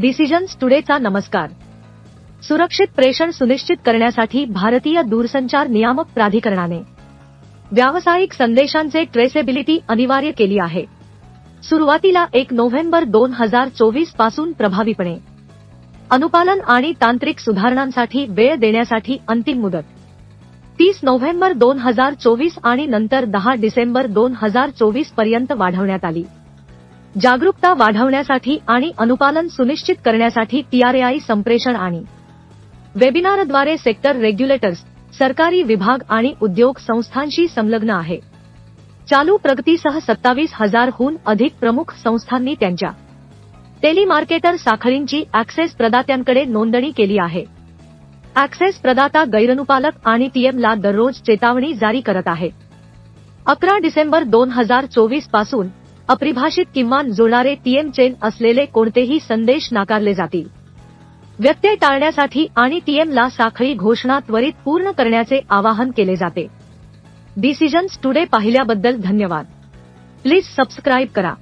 Decisions टुडेचा नमस्कार. सुरक्षित प्रेषण सुनिश्चित करण्यासाठी भारतीय दूरसंचार नियामक प्राधिकरणाने व्यावसायिक संदेशांचे ट्रेसेबिलिटी अनिवार्य केली आहे. सुरुवातीला एक नोव्हेंबर दोन हजार चोवीसपासून प्रभावीपणे. अनुपालन आणि तांत्रिक सुधारणांसाठी वेळ देण्यासाठी अंतिम मुदत. तीस नोव्हेंबर दोन हजार चोवीस आणि नंतर दहा डिसेंबर दोन हजार चोवीसपर्यंत वाढवण्यात आली. जागरूकता वाढवण्यासाठी आणि अनुपालन सुनिश्चित करण्यासाठी टीआरएआय संप्रेषण आणि वेबिनारद्वारे सेक्टर रेग्युलेटर्स सरकारी विभाग आणि उद्योग संस्थांशी संलग्न आहे. चालू प्रगतीसह सत्तावीस हजारहून अधिक प्रमुख संस्थांनी त्यांच्या टेलिमार्केटर साखळींची ऍक्सेस प्रदात्यांकडे नोंदणी केली आहे. ऍक्सेस प्रदाता गैरनुपालक आणि टीएमला दररोज चेतावणी जारी करत आहे. अकरा डिसेंबर दोन हजार चोवीसपासून अपरिभाषित किमान जुळणारे टीएम चेन असलेले कोणतेही संदेश नाकारले जातील. व्यत्यय टाळण्यासाठी आणि टीएमला साखळी घोषणा त्वरित पूर्ण करण्याचे आवाहन केले जाते. डिसिजन्स टुडे पाहिल्याबद्दल धन्यवाद. प्लीज सबस्क्राईब करा.